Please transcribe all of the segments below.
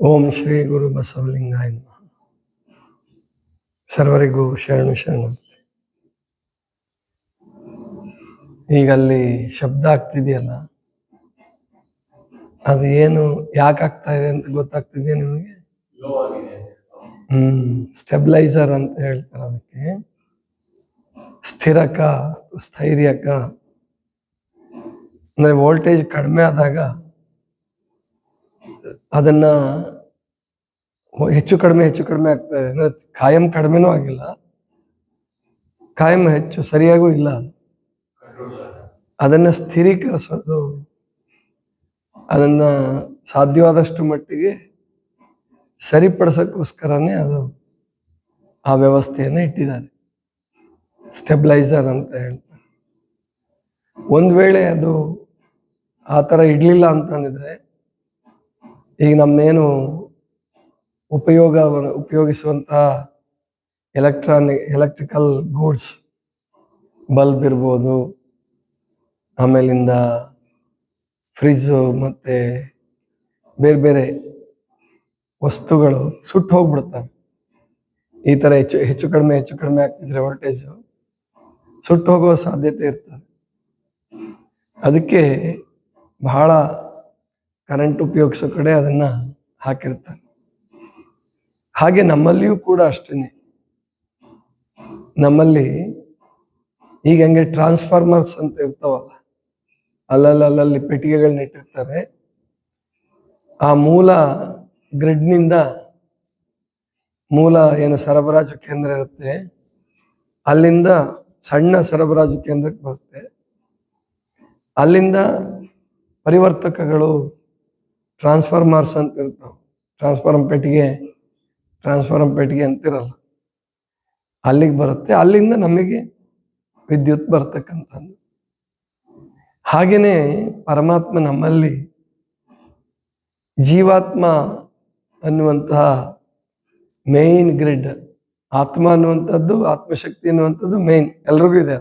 ಓಂ ಶ್ರೀ ಗುರು ಬಸವಲಿಂಗಾಯ ಸರ್ವರಿಗೂ ಶರಣು ಶರಣು ಈಗ ಅಲ್ಲಿ ಶಬ್ದ ಆಗ್ತಿದೆಯಲ್ಲ? ಅದು ಏನು ಯಾಕೆ ಆಗ್ತಾ ಇದೆ ಅಂತ ಗೊತ್ತಾಗ್ತಿದೆಯಾ ನಿಮಗೆ? ಹ್ಮ್, ಸ್ಟೆಬಿಲೈಸರ್ ಅಂತ ಹೇಳ್ತಾರೆ ಅದಕ್ಕೆ. ಸ್ಥಿರಕ, ಸ್ಥೈರ್ಯಕ. ಅಂದ್ರೆ ವೋಲ್ಟೇಜ್ ಕಡಿಮೆ ಆದಾಗ ಅದನ್ನ ಹೆಚ್ಚು ಕಡಿಮೆ ಹೆಚ್ಚು ಕಡಿಮೆ ಆಗ್ತಾ ಇದೆ ಅಂದ್ರೆ ಕಾಯಂ ಕಡಿಮೆನೂ ಆಗಿಲ್ಲ. ಕಾಯಂ ಹೆಚ್ಚು, ಸರಿಯಾಗೂ ಇಲ್ಲ. ಅದನ್ನ ಸ್ಥಿರೀಕರಿಸೋದು, ಅದನ್ನ ಸಾಧ್ಯವಾದಷ್ಟು ಮಟ್ಟಿಗೆ ಸರಿಪಡಿಸೋಕ್ಕೋಸ್ಕರನೇ ಅದು ಆ ವ್ಯವಸ್ಥೆಯನ್ನು ಇಟ್ಟಿದ್ದಾರೆ. ಸ್ಟೆಬಿಲೈಸರ್ ಅಂತ ಹೇಳ್ತಾರೆ. ಒಂದು ವೇಳೆ ಅದು ಆ ಥರ ಇಡಲಿಲ್ಲ ಅಂತಂದಿದ್ರೆ ಈಗ ನಮ್ಮೇನು ಉಪಯೋಗ ಉಪಯೋಗಿಸುವಂತಹ ಎಲೆಕ್ಟ್ರಾನಿಕ್ ಎಲೆಕ್ಟ್ರಿಕಲ್ ಗೂಡ್ಸ್ ಬಲ್ಬ್ ಇರ್ಬೋದು, ಆಮೇಲಿಂದ ಫ್ರಿಜ್ಜು ಮತ್ತೆ ಬೇರೆ ಬೇರೆ ವಸ್ತುಗಳು ಸುಟ್ಟು ಹೋಗ್ಬಿಡ್ತವೆ. ಈ ಥರ ಹೆಚ್ಚು ಹೆಚ್ಚು ಕಡಿಮೆ ಹೆಚ್ಚು ಕಡಿಮೆ ಆಗ್ತಿದ್ರೆ ವೋಲ್ಟೇಜು ಸುಟ್ಟು ಹೋಗುವ ಸಾಧ್ಯತೆ ಇರ್ತದೆ. ಅದಕ್ಕೆ ಬಹಳ ಕರೆಂಟ್ ಉಪಯೋಗಿಸೋ ಕಡೆ ಅದನ್ನ ಹಾಕಿರ್ತಾರೆ. ಹಾಗೆ ನಮ್ಮಲ್ಲಿಯೂ ಕೂಡ ಅಷ್ಟೇನೆ. ನಮ್ಮಲ್ಲಿ ಈಗ ಹಂಗೆ ಟ್ರಾನ್ಸ್ಫಾರ್ಮರ್ಸ್ ಅಂತ ಇರ್ತಾವಲ್ಲ ಅಲ್ಲಲ್ಲಲ್ಲಿ ಅಲ್ಲಲ್ಲಿ ಪೆಟ್ಟಿಗೆಗಳನ್ನ ಇಟ್ಟಿರ್ತಾರೆ. ಆ ಮೂಲ ಗ್ರಿಡ್ನಿಂದ ಮೂಲ ಏನು ಸರಬರಾಜು ಕೇಂದ್ರ ಇರುತ್ತೆ. ಅಲ್ಲಿಂದ ಸಣ್ಣ ಸರಬರಾಜು ಕೇಂದ್ರಕ್ಕೆ ಬರುತ್ತೆ. ಅಲ್ಲಿಂದ ಪರಿವರ್ತಕಗಳು ಟ್ರಾನ್ಸ್ಫಾರ್ಮರ್ಸ್ ಅಂತ ಇರ್ತಾವೆ ಟ್ರಾನ್ಸ್ಫಾರ್ಮ್ ಪೆಟ್ಟಿಗೆ ಟ್ರಾನ್ಸ್ಫಾರ್ಮ್ ಪೆಟ್ಟಿಗೆ ಅಂತಿರಲ್ಲ. ಅಲ್ಲಿಗೆ ಬರುತ್ತೆ. ಅಲ್ಲಿಂದ ನಮಗೆ ವಿದ್ಯುತ್ ಬರ್ತಕ್ಕಂಥದ್ದು. ಹಾಗೆಯೇ ಪರಮಾತ್ಮ ನಮ್ಮಲ್ಲಿ ಜೀವಾತ್ಮ ಅನ್ನುವಂತಹ ಮೇನ್ ಗ್ರಿಡ್ ಆತ್ಮ ಅನ್ನುವಂಥದ್ದು, ಆತ್ಮಶಕ್ತಿ ಅನ್ನುವಂಥದ್ದು ಮೇನ್ ಎಲ್ರಿಗೂ ಇದೆ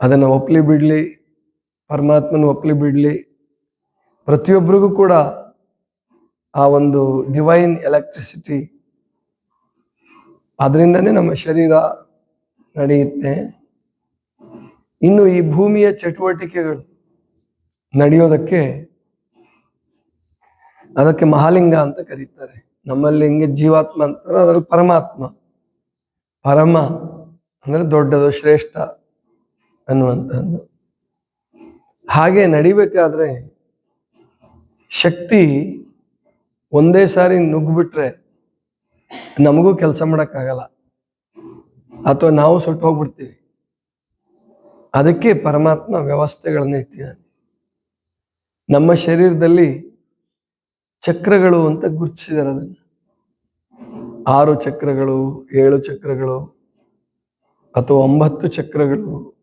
ಅದನ್ನು ಒಪ್ಲಿ ಬಿಡ್ಲಿ, ಪರಮಾತ್ಮನ ಒಪ್ಲಿ ಬಿಡ್ಲಿ. ಪ್ರತಿಯೊಬ್ಬರಿಗೂ ಕೂಡ ಆ ಒಂದು ಡಿವೈನ್ ಎಲೆಕ್ಟ್ರಿಸಿಟಿ ಅದರಿಂದನೇ ನಮ್ಮ ಶರೀರ ನಡೆಯುತ್ತೆ. ಇನ್ನು ಈ ಭೂಮಿಯ ಚಟುವಟಿಕೆಗಳು ನಡೆಯೋದಕ್ಕೆ ಅದಕ್ಕೆ ಮಹಾಲಿಂಗ ಅಂತ ಕರೀತಾರೆ. ನಮ್ಮಲ್ಲಿ ಹಿಂಗೆ ಜೀವಾತ್ಮ ಅಂತಾರೆ ಅದರಲ್ಲಿ ಪರಮಾತ್ಮ. ಪರಮ ಅಂದ್ರೆ ದೊಡ್ಡದು, ಶ್ರೇಷ್ಠ ಅನ್ನುವಂಥದ್ದು. ಹಾಗೆ ನಡಿಬೇಕಾದ್ರೆ ಶಕ್ತಿ ಒಂದೇ ಸಾರಿ ನುಗ್ಗ್ಬಿಟ್ರೆ ನಮಗೂ ಕೆಲಸ ಮಾಡೋಕ್ಕಾಗಲ್ಲ. ಅಥವಾ ನಾವು ಸುಟ್ಟು ಹೋಗ್ಬಿಡ್ತೀವಿ. ಅದಕ್ಕೆ ಪರಮಾತ್ಮ ವ್ಯವಸ್ಥೆಗಳನ್ನು ಇಟ್ಟಿದ್ದಾನೆ. ನಮ್ಮ ಶರೀರದಲ್ಲಿ ಚಕ್ರಗಳು ಅಂತ ಗುರುತಿಸಿದ್ದಾರೆ ಅದನ್ನ. ಆರು ಚಕ್ರಗಳು, ಏಳು ಚಕ್ರಗಳು, ಅಥವಾ ಒಂಬತ್ತು ಚಕ್ರಗಳು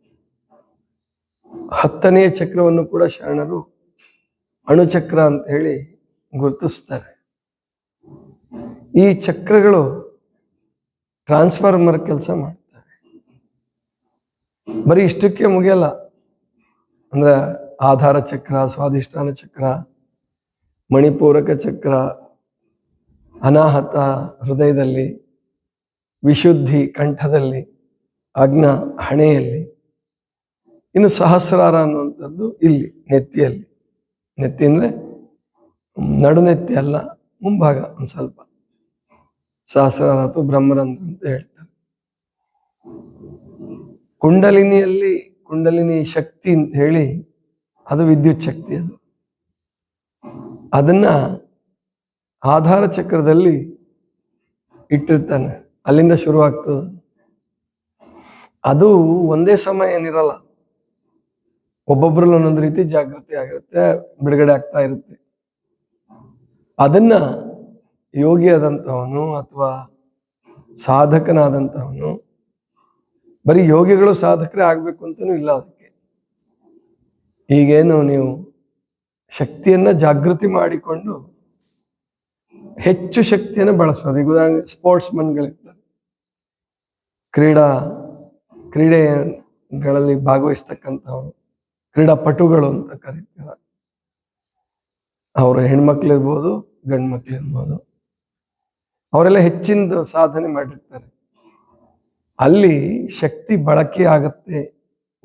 ಹತ್ತನೆಯ ಚಕ್ರವನ್ನು ಕೂಡ ಶರಣರು ಅಣುಚಕ್ರ ಅಂತ ಹೇಳಿ ಗುರುತಿಸ್ತಾರೆ. ಈ ಚಕ್ರಗಳು ಟ್ರಾನ್ಸ್ಫಾರ್ಮರ್ ಕೆಲಸ ಮಾಡ್ತಾರೆ ಬರೀ ಇಷ್ಟಕ್ಕೆ ಮುಗಿಯಲ್ಲ. ಅಂದ್ರೆ ಆಧಾರ ಚಕ್ರ, ಸ್ವಾಧಿಷ್ಠಾನ ಚಕ್ರ, ಮಣಿಪೂರಕ ಚಕ್ರ, ಅನಾಹತ ಹೃದಯದಲ್ಲಿ, ವಿಶುದ್ಧಿ ಕಂಠದಲ್ಲಿ, ಅಗ್ನ ಹಣೆಯಲ್ಲಿ, ಇನ್ನು ಸಹಸ್ರಾರ ಅನ್ನುವಂಥದ್ದು ಇಲ್ಲಿ, ನೆತ್ತಿಯಲ್ಲಿ. ನೆತ್ತಿ ಅಂದ್ರೆ ನಡುನೆತ್ತಿ ಅಲ್ಲ, ಮುಂಭಾಗ ಒಂದು ಸ್ವಲ್ಪ. ಸಹಸ್ರಾರ ಅಥವಾ ಬ್ರಹ್ಮರಂಧ್ರ ಅಂತ ಹೇಳ್ತಾರೆ. ಕುಂಡಲಿನಿಯಲ್ಲಿ ಕುಂಡಲಿನಿ ಶಕ್ತಿ ಅಂತ ಹೇಳಿ ಅದು ವಿದ್ಯುತ್ ಶಕ್ತಿ ಅದು. ಅದನ್ನ ಆಧಾರ ಚಕ್ರದಲ್ಲಿ ಇಟ್ಟಿರ್ತಾನೆ, ಅಲ್ಲಿಂದ ಶುರುವಾಗ್ತದೆ. ಅದು ಒಂದೇ ಸಮಯ ಏನಿರಲ್ಲ. ಒಬ್ಬೊಬ್ರಲ್ಲಿ ಒಂದೊಂದು ರೀತಿ ಜಾಗೃತಿ ಆಗಿರುತ್ತೆ, ಬಿಡುಗಡೆ ಆಗ್ತಾ ಇರುತ್ತೆ. ಅದನ್ನ ಯೋಗಿ ಆದಂತಹವನು ಅಥವಾ ಸಾಧಕನಾದಂತಹವನು ಬರೀ ಯೋಗಿಗಳು ಸಾಧಕರೇ ಆಗ್ಬೇಕು ಅಂತನೂ ಇಲ್ಲ ಅದಕ್ಕೆ. ಈಗೇನು ನೀವು ಶಕ್ತಿಯನ್ನ ಜಾಗೃತಿ ಮಾಡಿಕೊಂಡು ಹೆಚ್ಚು ಶಕ್ತಿಯನ್ನು ಬಳಸೋದು. ಈಗ ಉದಾಹರಣೆ ಸ್ಪೋರ್ಟ್ಸ್ ಮನ್ಗಳಿರ್ತಾರೆ ಕ್ರೀಡಾ, ಕ್ರೀಡೆಗಳಲ್ಲಿ ಭಾಗವಹಿಸ್ತಕ್ಕಂಥವ್ರು. ಕ್ರೀಡಾಪಟುಗಳು ಅಂತ ಕರೀತಾರೆ. ಅವರು ಹೆಣ್ಮಕ್ಳಿರ್ಬೋದು ಗಂಡು ಮಕ್ಳು ಇರ್ಬೋದು ಅವರೆಲ್ಲ ಹೆಚ್ಚಿನ ಸಾಧನೆ ಮಾಡಿರ್ತಾರೆ. ಅಲ್ಲಿ ಶಕ್ತಿ ಬಳಕೆ ಆಗತ್ತೆ,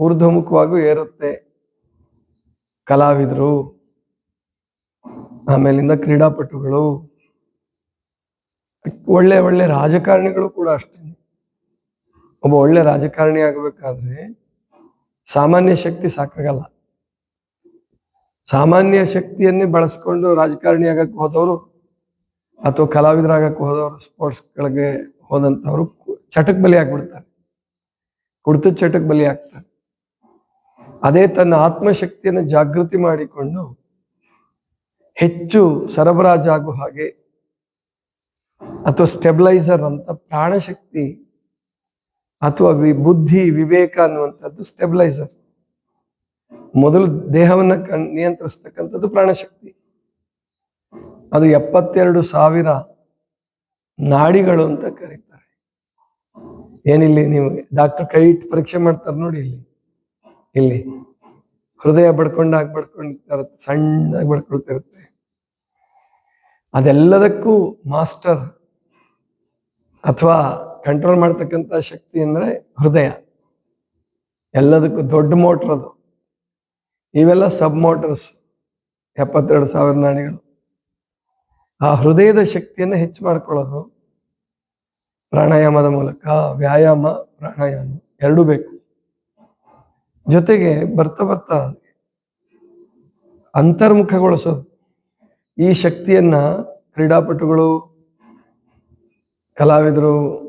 ಊರ್ಧ್ವಮುಖವಾಗೂ ಏರುತ್ತೆ. ಕಲಾವಿದರು, ಆಮೇಲಿಂದ ಕ್ರೀಡಾಪಟುಗಳು, ಒಳ್ಳೆ ಒಳ್ಳೆ ರಾಜಕಾರಣಿಗಳು ಕೂಡ ಅಷ್ಟೇ ಒಬ್ಬ ಒಳ್ಳೆ ರಾಜಕಾರಣಿ ಆಗಬೇಕಾದ್ರೆ ಸಾಮಾನ್ಯ ಶಕ್ತಿ ಸಾಕಾಗಲ್ಲ. ಸಾಮಾನ್ಯ ಶಕ್ತಿಯನ್ನೇ ಬಳಸ್ಕೊಂಡು ರಾಜಕಾರಣಿ ಆಗಕ್ಕೆ ಹೋದವರು ಅಥವಾ ಕಲಾವಿದರಾಗಕ್ಕೆ ಹೋದವರು ಸ್ಪೋರ್ಟ್ಸ್ಗಳಿಗೆ ಹೋದಂಥವ್ರು ಚಟಕ್ ಬಲಿ ಆಗ್ಬಿಡ್ತಾರೆ. ಕುಡಿತ ಚಟಕ್ ಬಲಿ ಆಗ್ತಾರೆ. ಅದೇ ತನ್ನ ಆತ್ಮಶಕ್ತಿಯನ್ನು ಜಾಗೃತಿ ಮಾಡಿಕೊಂಡು ಹೆಚ್ಚು ಸರಬರಾಜಾಗುವ ಹಾಗೆ ಅಥವಾ ಸ್ಟೆಬಿಲೈಸರ್ ಅಂತ ಪ್ರಾಣಶಕ್ತಿ ಅಥವಾ ವಿ- ಬುದ್ಧಿ, ವಿವೇಕ ಅನ್ನುವಂಥದ್ದು ಸ್ಟೆಬಿಲೈಸರ್ ಮೊದಲು ದೇಹವನ್ನ ಕಣ್ ನಿಯಂತ್ರಿಸ್ತಕ್ಕಂಥದ್ದು ಪ್ರಾಣಶಕ್ತಿ. ಅದು ಎಪ್ಪತ್ತೆರಡು ಸಾವಿರ ನಾಡಿಗಳು ಅಂತ ಕರೀತಾರೆ. ಏನಿಲ್ಲಿ ನೀವು ಡಾಕ್ಟರ್ ಕೈ ಇಟ್ಟು ಪರೀಕ್ಷೆ ಮಾಡ್ತಾರೆ ನೋಡಿ ಇಲ್ಲಿ. ಇಲ್ಲಿ ಹೃದಯ ಬಡ್ಕೊಂಡಾಗ ಬಡ್ಕೊಂಡಿರುತ್ತೆ ಸಣ್ಣದಾಗಿ ಬಡ್ಕೊಳ್ತಿರುತ್ತೆ. ಅದೆಲ್ಲದಕ್ಕೂ ಮಾಸ್ಟರ್ ಅಥವಾ ಕಂಟ್ರೋಲ್ ಮಾಡ್ತಕ್ಕಂಥ ಶಕ್ತಿ ಅಂದ್ರೆ ಹೃದಯ. ಎಲ್ಲದಕ್ಕೂ ದೊಡ್ಡ ಮೋಟ್ರ್ ಅದು. ಇವೆಲ್ಲ ಸಬ್ ಮೋಟರ್ಸ್ ಎಪ್ಪತ್ತೆರಡು ಸಾವಿರ ನಾಣಿಗಳು. ಆ ಹೃದಯದ ಶಕ್ತಿಯನ್ನು ಹೆಚ್ಚು ಮಾಡ್ಕೊಳ್ಳೋದು ಪ್ರಾಣಾಯಾಮದ ಮೂಲಕ, ವ್ಯಾಯಾಮ, ಪ್ರಾಣಾಯಾಮ ಎರಡೂ ಬೇಕು. ಜೊತೆಗೆ ಬರ್ತಾ ಬರ್ತಾ ಅಂತರ್ಮುಖಗೊಳಿಸೋದು. ಈ ಶಕ್ತಿಯನ್ನ ಕ್ರೀಡಾಪಟುಗಳು, ಕಲಾವಿದರು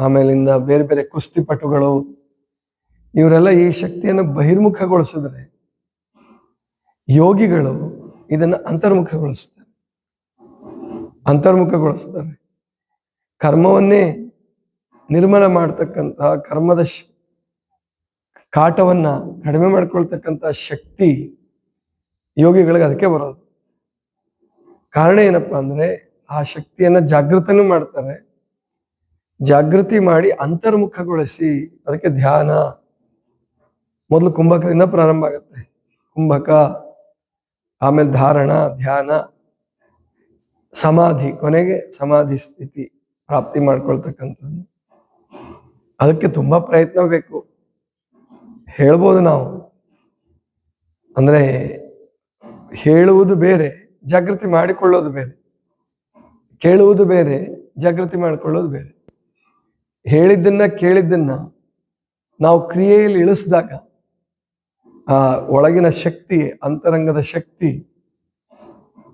ಆಮೇಲಿಂದ ಬೇರೆ ಬೇರೆ ಕುಸ್ತಿಪಟುಗಳು ಇವರೆಲ್ಲ ಈ ಶಕ್ತಿಯನ್ನು ಬಹಿರ್ಮುಖಗೊಳಿಸಿದ್ರೆ ಯೋಗಿಗಳು ಇದನ್ನ ಅಂತರ್ಮುಖಗೊಳಿಸ್ತಾರೆ. ಅಂತರ್ಮುಖಗೊಳಿಸ್ತಾರೆ. ಕರ್ಮವನ್ನೇ ನಿರ್ಮಲ ಮಾಡ್ತಕ್ಕಂತಹ ಕರ್ಮದ ಕಾಟವನ್ನ ಕಡಿಮೆ ಮಾಡ್ಕೊಳ್ತಕ್ಕಂಥ ಶಕ್ತಿ ಯೋಗಿಗಳಿಗೆ ಅದಕ್ಕೆ ಬರೋದು. ಕಾರಣ ಏನಪ್ಪಾ ಅಂದ್ರೆ ಆ ಶಕ್ತಿಯನ್ನ ಜಾಗೃತನೂ ಮಾಡ್ತಾರೆ. ಜಾಗೃತಿ ಮಾಡಿ ಅಂತರ್ಮುಖಗೊಳಿಸಿ, ಅದಕ್ಕೆ ಧ್ಯಾನ. ಮೊದಲು ಕುಂಭಕದಿಂದ ಪ್ರಾರಂಭ ಆಗುತ್ತೆ. ಕುಂಭಕ, ಆಮೇಲೆ ಧಾರಣ, ಧ್ಯಾನ, ಸಮಾಧಿ, ಕೊನೆಗೆ ಸಮಾಧಿ ಸ್ಥಿತಿ ಪ್ರಾಪ್ತಿ ಮಾಡ್ಕೊಳ್ತಕ್ಕಂಥದ್ದು. ಅದಕ್ಕೆ ತುಂಬಾ ಪ್ರಯತ್ನ ಬೇಕು. ಹೇಳ್ಬೋದು ನಾವು. ಅಂದ್ರೆ ಹೇಳುವುದು ಬೇರೆ, ಜಾಗೃತಿ ಮಾಡಿಕೊಳ್ಳೋದು ಬೇರೆ. ಕೇಳುವುದು ಬೇರೆ, ಜಾಗೃತಿ ಮಾಡಿಕೊಳ್ಳೋದು ಬೇರೆ. ಹೇಳಿದ್ದನ್ನ ಕೇಳಿದ್ದನ್ನ ನಾವು ಕ್ರಿಯೆಯಲ್ಲಿ ಇಳಿಸಿದಾಗ, ಆ ಒಳಗಿನ ಶಕ್ತಿ, ಅಂತರಂಗದ ಶಕ್ತಿ,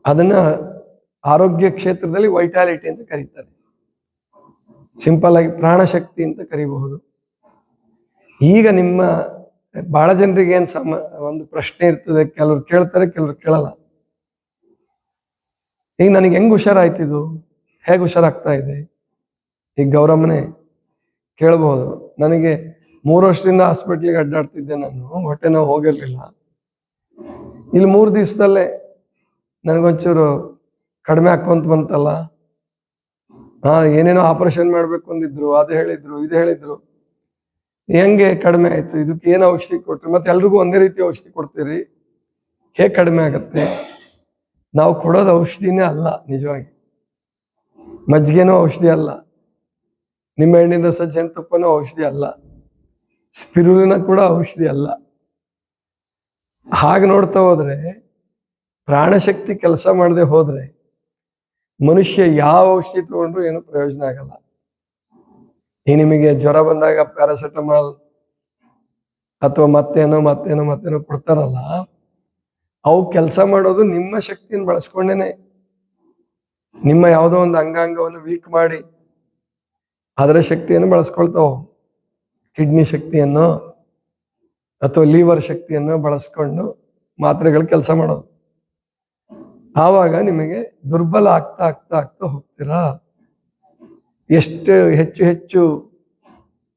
ಅದನ್ನ ಆರೋಗ್ಯ ಕ್ಷೇತ್ರದಲ್ಲಿ ವೈಟಾಲಿಟಿ ಅಂತ ಕರೀತಾರೆ. ಸಿಂಪಲ್ ಆಗಿ ಪ್ರಾಣಶಕ್ತಿ ಅಂತ ಕರಿಬಹುದು. ಈಗ ನಿಮ್ಮ, ಬಹಳ ಜನರಿಗೆ ಏನ್ ಸಮ, ಒಂದು ಪ್ರಶ್ನೆ ಇರ್ತದೆ, ಕೆಲವ್ರು ಕೇಳ್ತಾರೆ, ಕೆಲವ್ರು ಕೇಳಲ್ಲ. ಈಗ ನನಗೆ ಹೆಂಗ್ ಹುಷಾರಾಯ್ತಿದು ಹೇಗೆ ಹುಷಾರಾಗ್ತಾ ಇದೆ? ಈಗ ಗೌರಮ್ಮನೆ ಕೇಳಬಹುದು. ನನಗೆ ಮೂರು ವರ್ಷದಿಂದ ಹಾಸ್ಪಿಟ್ಲಿಗೆ ಅಡ್ಡಾಡ್ತಿದ್ದೆ ನಾನು. ಹೊಟ್ಟೆ ನೋವು ಹೋಗಿರ್ಲಿಲ್ಲ. ಇಲ್ಲಿ ಮೂರು ದಿವಸದಲ್ಲೇ ನನಗೊಂಚೂರು ಕಡಿಮೆ ಹಾಕೊಂತ ಬಂತಲ್ಲ. ಹಾ, ಏನೇನೋ ಆಪರೇಷನ್ ಮಾಡ್ಬೇಕು ಅಂದಿದ್ರು, ಅದು ಹೇಳಿದ್ರು, ಇದು ಹೇಳಿದ್ರು. ಹೆಂಗೆ ಕಡಿಮೆ ಆಯ್ತು? ಇದಕ್ಕೆ ಏನು ಔಷಧಿ ಕೊಟ್ರಿ? ಮತ್ತೆ ಎಲ್ರಿಗೂ ಒಂದೇ ರೀತಿ ಔಷಧಿ ಕೊಡ್ತೀರಿ? ಹೇಗೆ ಕಡಿಮೆ ಆಗತ್ತೆ? ನಾವು ಕೊಡೋದು ಔಷಧಿನೇ ಅಲ್ಲ, ನಿಜವಾಗಿ. ಮಜ್ಜಿಗೆನೂ ಔಷಧಿ ಅಲ್ಲ. ನಿಂಬೆಹಣ್ಣಿನ ರಸ ಜೇನುತುಪ್ಪನೂ ಔಷಧಿ ಅಲ್ಲ. ಸ್ಪಿರುಲಿನ ಕೂಡ ಔಷಧಿ ಅಲ್ಲ. ಹಾಗೆ ನೋಡ್ತಾ ಹೋದ್ರೆ, ಪ್ರಾಣಶಕ್ತಿ ಕೆಲಸ ಮಾಡದೆ ಹೋದ್ರೆ, ಮನುಷ್ಯ ಯಾವ ಔಷಧಿ ತಗೊಂಡ್ರು ಏನು ಪ್ರಯೋಜನ ಆಗಲ್ಲ. ಈ ನಿಮಗೆ ಜ್ವರ ಬಂದಾಗ ಪ್ಯಾರಾಸೆಟಮಾಲ್ ಅಥವಾ ಮತ್ತೇನೋ ಮತ್ತೇನೋ ಮತ್ತೇನೋ ಕೊಡ್ತಾರಲ್ಲ, ಅವು ಕೆಲಸ ಮಾಡೋದು ನಿಮ್ಮ ಶಕ್ತಿಯನ್ನು ಬಳಸ್ಕೊಂಡೇನೆ. ನಿಮ್ಮ ಯಾವುದೋ ಒಂದು ಅಂಗಾಂಗವನ್ನು ವೀಕ್ ಮಾಡಿ ಅದರ ಶಕ್ತಿಯನ್ನು ಬಳಸ್ಕೊಳ್ತಾವ. ಕಿಡ್ನಿ ಶಕ್ತಿಯನ್ನು ಅಥವಾ ಲೀವರ್ ಶಕ್ತಿಯನ್ನು ಬಳಸ್ಕೊಂಡು ಮಾತ್ರೆಗಳು ಕೆಲಸ ಮಾಡೋದು. ಆವಾಗ ನಿಮಗೆ ದುರ್ಬಲ ಆಗ್ತಾ ಆಗ್ತಾ ಆಗ್ತಾ ಹೋಗ್ತೀರಾ? ಎಷ್ಟು ಹೆಚ್ಚು ಹೆಚ್ಚು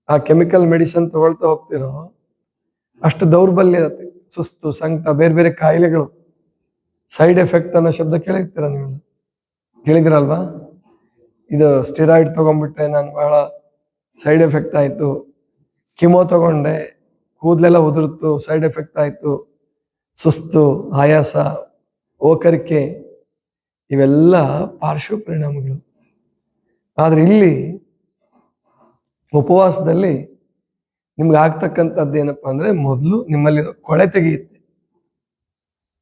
ಆ ಕೆಮಿಕಲ್ ಮೆಡಿಸನ್ ತಗೊಳ್ತಾ ಹೋಗ್ತಿರೋ ಅಷ್ಟು ದೌರ್ಬಲ್ಯ ಸುಸ್ತು, ಸಂಕಟ, ಬೇರೆ ಬೇರೆ ಕಾಯಿಲೆಗಳು. ಸೈಡ್ ಎಫೆಕ್ಟ್ ಅನ್ನೋ ಶಬ್ದ ಕೇಳಿರ್ತೀರ ನೀವು? ಕೇಳಿದಿರಲ್ವಾ ಇದು ಸ್ಟಿರಾಯ್ಡ್ ತಗೊಂಡ್ಬಿಟ್ರೆ ನಾನು ಬಹಳ ಸೈಡ್ ಎಫೆಕ್ಟ್ ಆಯ್ತು. ಕಿಮೋ ತಗೊಂಡೆ, ಕೂದಲೆಲ್ಲ ಉದುರುತ್ತು ಸೈಡ್ ಎಫೆಕ್ಟ್ ಆಯ್ತು, ಸುಸ್ತು, ಆಯಾಸ, ಓಕರಿಕೆ, ಇವೆಲ್ಲ ಪಾರ್ಶ್ವ ಪರಿಣಾಮಗಳು ಆದ್ರೆ ಇಲ್ಲಿ ಉಪವಾಸದಲ್ಲಿ ನಿಮ್ಗೆ ಆಗ್ತಕ್ಕಂಥದ್ದು ಏನಪ್ಪಾ ಅಂದ್ರೆ ಮೊದಲು ನಿಮ್ಮಲ್ಲಿರೋ ಕೊಳೆ ತೆಗೆಯುತ್ತೆ.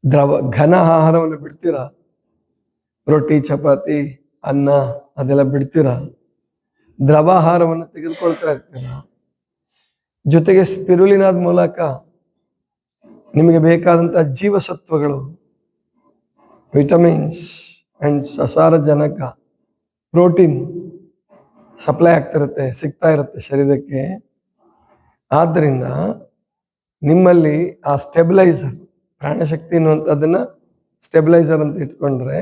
ದ್ರವ ಘನ ಆಹಾರವನ್ನು ಬಿಡ್ತೀರಾ? ರೊಟ್ಟಿ, ಚಪಾತಿ, ಅನ್ನ ಅದೆಲ್ಲ ಬಿಡ್ತೀರಾ? ದ್ರವಾಹಾರವನ್ನು ತೆಗೆದುಕೊಳ್ತಾ ಇರ್ತೀರಾ? ಜೊತೆಗೆ ಸ್ಪಿರುಲಿನಾದ ಮೂಲಕ ನಿಮಗೆ ಬೇಕಾದಂತಹ ಜೀವಸತ್ವಗಳು, ವಿಟಮಿನ್ಸ್ ಅಂಡ್ ಸಸಾರಜನಕ ಪ್ರೋಟೀನ್ ಸಪ್ಲೈ ಆಗ್ತಿರುತ್ತೆ, ಸಿಗ್ತಾ ಇರುತ್ತೆ ಶರೀರಕ್ಕೆ. ಆದ್ದರಿಂದ ನಿಮ್ಮಲ್ಲಿ ಆ ಸ್ಟೆಬಿಲೈಸರ್, ಪ್ರಾಣಶಕ್ತಿ ಅನ್ನುವಂಥದ್ದನ್ನ ಸ್ಟೆಬಿಲೈಸರ್ ಅಂತ ಇಟ್ಕೊಂಡ್ರೆ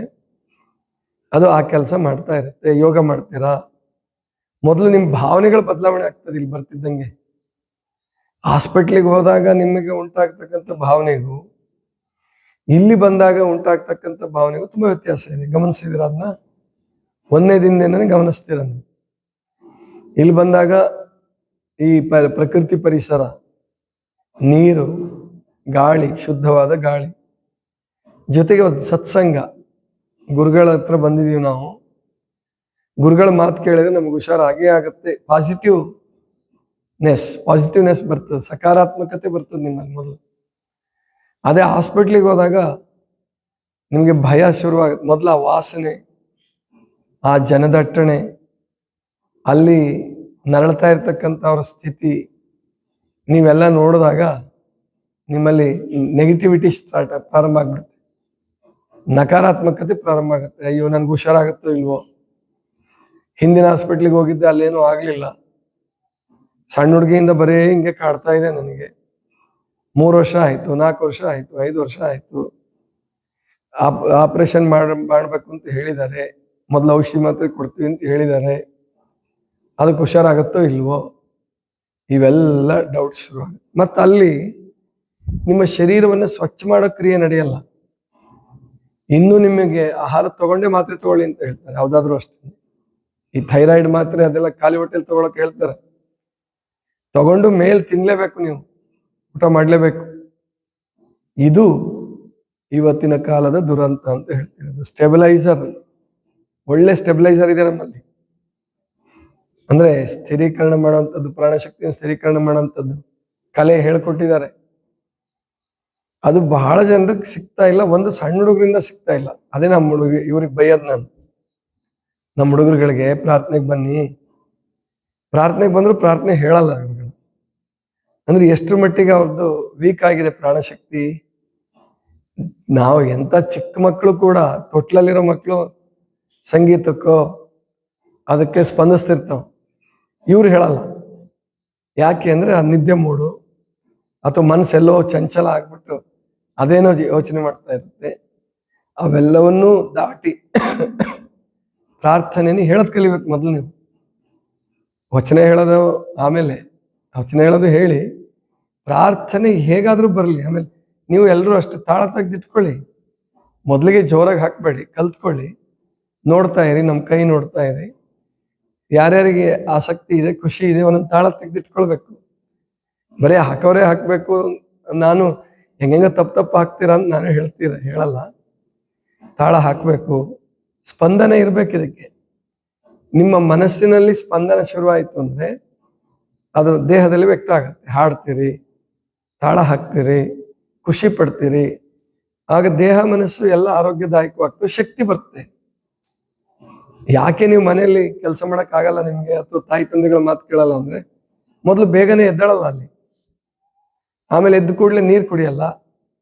ಅದು ಆ ಕೆಲಸ ಮಾಡ್ತಾ ಇರುತ್ತೆ, ಯೋಗ ಮಾಡ್ತೀರಾ? ಮೊದಲು ನಿಮ್ಮ ಭಾವನೆಗಳು ಬದಲಾವಣೆ ಆಗ್ತದೆ ಇಲ್ಲಿ ಬರ್ತಿದ್ದಂಗೆ. ಹಾಸ್ಪಿಟ್ಲಿಗೆ ಹೋದಾಗ ನಿಮಗೆ ಉಂಟಾಗ್ತಕ್ಕಂಥ ಭಾವನೆಗೂ ಇಲ್ಲಿ ಬಂದಾಗ ಉಂಟಾಗ್ತಕ್ಕಂಥ ಭಾವನೆಗೂ ತುಂಬಾ ವ್ಯತ್ಯಾಸ ಇದೆ. ಗಮನಿಸಿದಿರ ಅದನ್ನ ಒಂದನೇ ದಿನದಿಂದನೇ ಗಮನಿಸ್ತೀರ ಇಲ್ಲಿ ಬಂದಾಗ ಈ ಪ, ಪ್ರಕೃತಿ ಪರಿಸರ, ನೀರು, ಗಾಳಿ, ಶುದ್ಧವಾದ ಗಾಳಿ, ಜೊತೆಗೆ ಒಂದು ಸತ್ಸಂಗ. ಗುರುಗಳ ಹತ್ರ ಬಂದಿದೀವಿ ನಾವು. ಗುರುಗಳ ಮಾತು ಕೇಳಿದ್ರೆ ನಮ್ಗೆ ಹುಷಾರಾಗೇ ಆಗುತ್ತೆ. ಪಾಸಿಟಿವ್ ನೆಸ್ ಪಾಸಿಟಿವ್ನೆಸ್ ಬರ್ತದೆ. ಸಕಾರಾತ್ಮಕತೆ ಬರ್ತದೆ ನಿಮ್ಮಲ್ಲಿ ಮೊದಲು. ಅದೇ ಹಾಸ್ಪಿಟ್ಲಿಗೆ ಹೋದಾಗ ನಿಮಗೆ ಭಯ ಶುರುವಾಗುತ್ತೆ. ಮೊದಲ ಆ ವಾಸನೆ, ಆ ಜನದಟ್ಟಣೆ, ಅಲ್ಲಿ ನರಳ್ತಾ ಇರ್ತಕ್ಕಂಥವ್ರ ಸ್ಥಿತಿ, ನೀವೆಲ್ಲ ನೋಡಿದಾಗ ನಿಮ್ಮಲ್ಲಿ ನೆಗೆಟಿವಿಟಿ ಸ್ಟಾರ್ಟ್ ಪ್ರಾರಂಭ ಆಗ್ಬಿಡುತ್ತೆ. ನಕಾರಾತ್ಮಕತೆ ಪ್ರಾರಂಭ ಆಗುತ್ತೆ. ಅಯ್ಯೋ, ನನ್ಗೆ ಹುಷಾರಾಗುತ್ತೋ ಇಲ್ವೋ? ಹಿಂದಿನ ಹಾಸ್ಪಿಟ್ಲಿಗೆ ಹೋಗಿದ್ದೆ, ಅಲ್ಲೇನೂ ಆಗ್ಲಿಲ್ಲ. ಸಣ್ಣ ಹುಡುಗಿಯಿಂದ ಬರೀ ಹಿಂಗೆ ಕಾಡ್ತಾ ಇದೆ ನನಗೆ. ಮೂರು ವರ್ಷ ಆಯ್ತು, ನಾಲ್ಕು ವರ್ಷ ಆಯ್ತು, ಐದು ವರ್ಷ ಆಯ್ತು. ಆಪರೇಷನ್ ಮಾಡ, ಮಾಡ್ಬೇಕು ಅಂತ ಹೇಳಿದ್ದಾರೆ. ಮೊದಲು ಔಷಧಿ ಮಾತ್ರ ಕೊಡ್ತೀವಿ ಅಂತ ಹೇಳಿದ್ದಾರೆ. ಅದಕ್ಕೆ ಹುಷಾರಾಗತ್ತೋ ಇಲ್ವೋ? ಇವೆಲ್ಲ ಡೌಟ್ಸ್ ಮತ್ತೆ ಅಲ್ಲಿ ನಿಮ್ಮ ಶರೀರವನ್ನು ಸ್ವಚ್ಛ ಮಾಡೋ ಕ್ರಿಯೆ ನಡೆಯಲ್ಲ. ಇನ್ನು ನಿಮಗೆ ಆಹಾರ ತಗೊಂಡೇ ಮಾತ್ರೆ ತಗೊಳ್ಳಿ ಅಂತ ಹೇಳ್ತಾರೆ. ಯಾವ್ದಾದ್ರು ಅಷ್ಟೇ. ಈ ಥೈರಾಯ್ಡ್ ಮಾತ್ರೆ ಅದೆಲ್ಲ ಖಾಲಿ ಹೊಟ್ಟೆಲ್ ತಗೊಳಕ್ ಹೇಳ್ತಾರೆ. ತಗೊಂಡು ಮೇಲ್ ತಿನ್ಲೇಬೇಕು ನೀವು. ಊಟ ಮಾಡ್ಲೇಬೇಕು. ಇದು ಇವತ್ತಿನ ಕಾಲದ ದುರಂತ ಅಂತ ಹೇಳ್ತಿರೋದು. ಸ್ಟೆಬಿಲೈಸರ್ ಒಳ್ಳೆ ಸ್ಟೆಬಿಲೈಸರ್ ಇದೆ ನಮ್ಮಲ್ಲಿ. ಅಂದ್ರೆ ಸ್ಥಿರೀಕರಣ ಮಾಡುವಂಥದ್ದು, ಪ್ರಾಣಶಕ್ತಿಯನ್ನು ಸ್ಥಿರೀಕರಣ ಮಾಡುವಂಥದ್ದು ಕಲೆ ಹೇಳ್ಕೊಟ್ಟಿದ್ದಾರೆ. ಅದು ಬಹಳ ಜನರಿಗೆ ಸಿಗ್ತಾ ಇಲ್ಲ, ಒಂದು ಸಣ್ಣ ಹುಡುಗರಿಂದ ಸಿಗ್ತಾ ಇಲ್ಲ. ಅದೇ ನಮ್ಮ ಹುಡುಗ, ಇವ್ರಿಗೆ ಬೈಯೋದು ನಾನು. ನಮ್ಮ ಹುಡುಗರುಗಳಿಗೆ ಪ್ರಾರ್ಥನೆಗೆ ಬನ್ನಿ. ಪ್ರಾರ್ಥನೆಗೆ ಬಂದ್ರು ಪ್ರಾರ್ಥನೆ ಹೇಳಲ್ಲ ಇವ್ರುಗಳು ಅಂದ್ರೆ ಎಷ್ಟರ ಮಟ್ಟಿಗೆ ಅವ್ರದ್ದು ವೀಕ್ ಆಗಿದೆ ಪ್ರಾಣಶಕ್ತಿ. ನಾವು ಎಂತ ಚಿಕ್ಕ ಮಕ್ಕಳು ಕೂಡ, ತೊಟ್ಲಲ್ಲಿರೋ ಮಕ್ಕಳು ಸಂಗೀತಕ್ಕೋ, ಅದಕ್ಕೆ ಸ್ಪಂದಿಸ್ತಿರ್ತಾವ. ಇವ್ರು ಹೇಳಲ್ಲ. ಯಾಕೆ ಅಂದ್ರೆ ಆ ನಿದ್ದೆ ಮೂಡು, ಅಥವಾ ಮನಸ್ಸೆಲ್ಲೋ ಚಂಚಲ ಆಗ್ಬಿಟ್ಟು ಅದೇನೋ ಯೋಚನೆ ಮಾಡ್ತಾ ಇರುತ್ತೆ. ಅವೆಲ್ಲವನ್ನೂ ದಾಟಿ ಪ್ರಾರ್ಥನೆನ ಹೇಳದ್ ಕಲಿಬೇಕು ಮೊದಲು ನೀವು. ವಚನ ಹೇಳೋದು ಆಮೇಲೆ ವಚನ ಹೇಳೋದು ಹೇಳಿ ಪ್ರಾರ್ಥನೆ ಹೇಗಾದ್ರೂ ಬರಲಿ. ಆಮೇಲೆ ನೀವು ಎಲ್ಲರೂ ಅಷ್ಟು ತಾಳ ತೆಗೆದಿಟ್ಕೊಳ್ಳಿ. ಮೊದಲಿಗೆ ಜೋರಾಗಿ ಹಾಕ್ಬೇಡಿ, ಕಲ್ತ್ಕೊಳ್ಳಿ. ನೋಡ್ತಾ ಇರಿ, ನಮ್ಮ ಕೈ ನೋಡ್ತಾ ಇರಿ. ಯಾರ್ಯಾರಿಗೆ ಆಸಕ್ತಿ ಇದೆ, ಖುಷಿ ಇದೆ, ಒಂದೊಂದು ತಾಳ ತೆಗೆದಿಟ್ಕೊಳ್ಬೇಕು. ಬರೀ ಹಾಕೋರೇ ಹಾಕಬೇಕು. ನಾನು ಹೆಂಗ ತಪ್ಪು ತಪ್ಪು ಹಾಕ್ತೀರಾ ಅಂತ ನಾನು ಹೇಳ್ತೀರ ಹೇಳಲ್ಲ. ತಾಳ ಹಾಕಬೇಕು. ಸ್ಪಂದನೆ ಇರ್ಬೇಕು ಇದಕ್ಕೆ. ನಿಮ್ಮ ಮನಸ್ಸಿನಲ್ಲಿ ಸ್ಪಂದನ ಶುರುವಾಯಿತು ಅಂದ್ರೆ ಅದು ದೇಹದಲ್ಲಿ ವ್ಯಕ್ತ ಆಗುತ್ತೆ. ಹಾಡ್ತೀರಿ, ತಾಳ ಹಾಕ್ತೀರಿ, ಖುಷಿ ಪಡ್ತೀರಿ. ಆಗ ದೇಹ ಮನಸ್ಸು ಎಲ್ಲ ಆರೋಗ್ಯದಾಯಕವಾಗ್ತದೆ, ಶಕ್ತಿ ಬರುತ್ತೆ. ಯಾಕೆ ನೀವು ಮನೆಯಲ್ಲಿ ಕೆಲಸ ಮಾಡೋಕ್ಕಾಗಲ್ಲ ನಿಮ್ಗೆ? ಅಥವಾ ತಾಯಿ ತಂದೆಗಳ ಮಾತು ಕೇಳಲ್ಲ ಅಂದ್ರೆ ಮೊದಲು ಬೇಗನೆ ಎದ್ದಾಳಲ್ಲ ಅಲ್ಲಿ. ಆಮೇಲೆ ಎದ್ದು ಕೂಡಲೇ ನೀರು ಕುಡಿಯಲ್ಲ,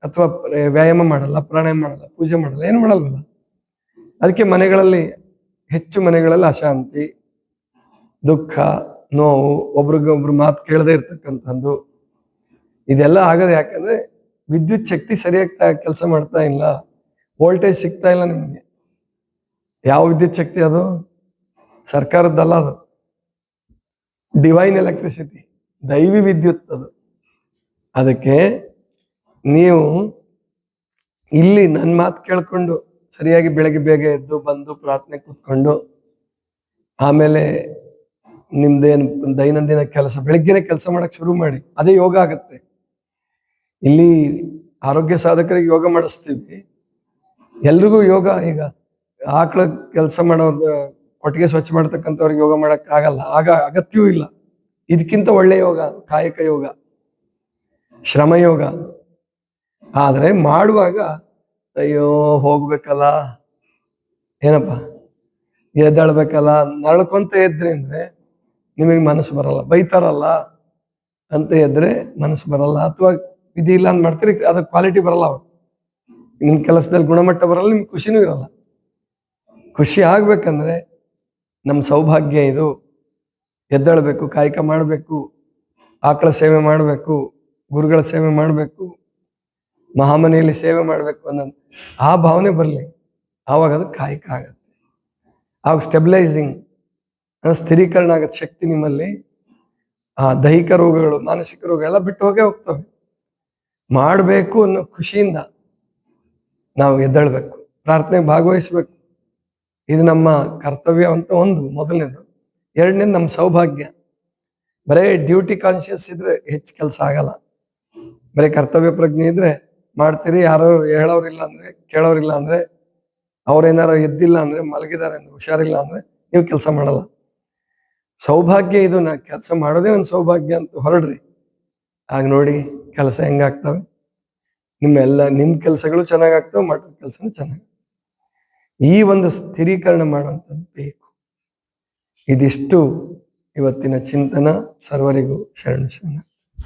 ಅಥವಾ ವ್ಯಾಯಾಮ ಮಾಡಲ್ಲ, ಪ್ರಾಣಾಯಾಮ ಮಾಡಲ್ಲ, ಪೂಜೆ ಮಾಡಲ್ಲ, ಏನು ಮಾಡಲ್ವಲ್ಲ? ಅದಕ್ಕೆ ಮನೆಗಳಲ್ಲಿ, ಹೆಚ್ಚು ಮನೆಗಳಲ್ಲಿ ಅಶಾಂತಿ, ದುಃಖ, ನೋವು, ಒಬ್ರಿಗೊಬ್ರು ಮಾತು ಕೇಳದೇ ಇರ್ತಕ್ಕಂಥದ್ದು. ಇದೆಲ್ಲ ಆಗದೆ ಯಾಕಂದ್ರೆ, ವಿದ್ಯುತ್ ಶಕ್ತಿ ಸರಿಯಾಗಿ ಕೆಲಸ ಮಾಡ್ತಾ ಇಲ್ಲ. ವೋಲ್ಟೇಜ್ ಸಿಗ್ತಾ ಇಲ್ಲ ನಿಮಗೆ. ಯಾವ ವಿದ್ಯುತ್ ಶಕ್ತಿ ಅದು? ಸರ್ಕಾರದ್ದಲ್ಲ ಅದು. ಡಿವೈನ್ ಎಲೆಕ್ಟ್ರಿಸಿಟಿ ದೈವಿ ವಿದ್ಯುತ್ ಅದು. ಅದಕ್ಕೆ ನೀವು ಇಲ್ಲಿ ನನ್ನ ಮಾತು ಕೇಳ್ಕೊಂಡು ಸರಿಯಾಗಿ ಬೆಳಗ್ಗೆ ಬೇಗ ಎದ್ದು ಬಂದು ಪ್ರಾರ್ಥನೆ ಕೂತ್ಕೊಂಡು ಆಮೇಲೆ ನಿಮ್ದೇನು ದೈನಂದಿನ ಕೆಲಸ, ಬೆಳಗ್ಗೆನೆ ಕೆಲಸ ಮಾಡಕ್ ಶುರು ಮಾಡಿ. ಅದೇ ಯೋಗ ಆಗತ್ತೆ. ಇಲ್ಲಿ ಆರೋಗ್ಯ ಸಾಧಕರಿಗೆ ಯೋಗ ಮಾಡಿಸ್ತೀವಿ. ಎಲ್ರಿಗೂ ಯೋಗ ಈಗ ಆಕಳ ಕೆಲಸ ಮಾಡೋದು ಕೊಟ್ಟಿಗೆ ಸ್ವಚ್ಛ ಮಾಡ್ತಕ್ಕಂಥವ್ರಿಗೆ ಯೋಗ ಮಾಡಕ್ ಆಗಲ್ಲ. ಆಗ ಅಗತ್ಯವೂ ಇಲ್ಲ. ಇದಕ್ಕಿಂತ ಒಳ್ಳೆ ಯೋಗ, ಕಾಯಕ ಯೋಗ. ಶ್ರಮ ಆದರೆ ಮಾಡುವಾಗ, ಅಯ್ಯೋ, ಹೋಗ್ಬೇಕಲ್ಲ. ಏನಪ್ಪ? ಎದ್ದಾಳ್ಬೇಕಲ್ಲ. ನಳ್ಕೊಂತ ಎದ್ರಿ ಅಂದ್ರೆ, ನಿಮಗೆ ಮನಸ್ಸು ಬರಲ್ಲ. ಬೈತಾರಲ್ಲ ಅಂತ ಎದ್ರೆ ಮನಸ್ಸು ಬರಲ್ಲ. ಅಥವಾ ವಿಧಿ ಇಲ್ಲ ಅಂತ ಮಾಡ್ತೀರಿ ಅದಕ್ಕೆ ಕ್ವಾಲಿಟಿ ಬರಲ್ಲ ಅವ್ರು. ನಿಮ್ ಕೆಲಸದಲ್ಲಿ ಗುಣಮಟ್ಟ ಬರಲ್ಲ, ನಿಮ್ಗೆ ಖುಷಿನೂ ಇರಲ್ಲ. ಖುಷಿ ಆಗ್ಬೇಕಂದ್ರೆ ನಮ್ಮ ಸೌಭಾಗ್ಯ ಇದು. ಎದ್ದಾಳ್ಬೇಕು, ಕಾಯಕ ಮಾಡಬೇಕು, ಆಕಳ ಸೇವೆ ಮಾಡಬೇಕು. ಗುರುಗಳ ಸೇವೆ ಮಾಡಬೇಕು, ಮಹಾಮನೆಯಲ್ಲಿ ಸೇವೆ ಮಾಡಬೇಕು ಅನ್ನೋದು. ಆ ಭಾವನೆ ಬರಲಿ. ಆವಾಗ ಅದು ಕಾಯಕ ಆಗತ್ತೆ. ಆವಾಗ ಸ್ಟೆಬಿಲೈಸಿಂಗ್ ಸ್ಥಿರೀಕರಣ ಆಗತ್ತೆ ಶಕ್ತಿ ನಿಮ್ಮಲ್ಲಿ. ಆ ದೈಹಿಕ ರೋಗಗಳು, ಮಾನಸಿಕ ರೋಗ ಎಲ್ಲ ಬಿಟ್ಟು ಹೋಗೇ ಹೋಗ್ತವೆ. ಮಾಡಬೇಕು ಅನ್ನೋ ಖುಷಿಯಿಂದ ನಾವು ಎದ್ದೇಳಬೇಕು. ಪ್ರಾರ್ಥನೆಗೆ ಭಾಗವಹಿಸ್ಬೇಕು. ಇದು ನಮ್ಮ ಕರ್ತವ್ಯ ಅಂತ ಒಂದು. ಮೊದಲನೇದು. ಎರಡನೇದು ನಮ್ಮ ಸೌಭಾಗ್ಯ. ಬರೇ ಡ್ಯೂಟಿ ಕಾನ್ಶಿಯಸ್ ಇದ್ರೆ ಹೆಚ್ಚು ಕೆಲಸ ಆಗಲ್ಲ. ಬರೀ ಕರ್ತವ್ಯ ಪ್ರಜ್ಞೆ ಇದ್ರೆ ಮಾಡ್ತೀರಿ, ಯಾರೋ ಹೇಳೋರಿಲ್ಲ ಅಂದ್ರೆ ಕೇಳೋರಿಲ್ಲ ಅಂದ್ರೆ ಅವ್ರೇನಾರು ಎದ್ದಿಲ್ಲ ಅಂದ್ರೆ, ಮಲಗಿದ್ದಾರೆ ಅಂದ್ರೆ, ಹುಷಾರಿಲ್ಲ ಅಂದ್ರೆ ನೀವು ಕೆಲಸ ಮಾಡಲ್ಲ. ಸೌಭಾಗ್ಯ ಇದು, ನಾ ಕೆಲಸ ಮಾಡೋದೇ ನನ್ನ ಸೌಭಾಗ್ಯ ಅಂತ ಹೊರಡ್ರಿ. ಆಗ ನೋಡಿ ಕೆಲಸ ಹೆಂಗಾಗ್ತವೆ. ನಿಮ್ಮ ಎಲ್ಲ ನಿಮ್ ಕೆಲಸಗಳು ಚೆನ್ನಾಗಾಗ್ತವೆ ಮಠದ ಕೆಲಸನೂ ಚೆನ್ನಾಗಿ. ಈ ಒಂದು ಸ್ಥಿರೀಕರಣ ಮಾಡುವಂಥದ್ದು ಬೇಕು. ಇದಿಷ್ಟು ಇವತ್ತಿನ ಚಿಂತನ. ಸರ್ವರಿಗೂ ಶರಣ ಶರಣ.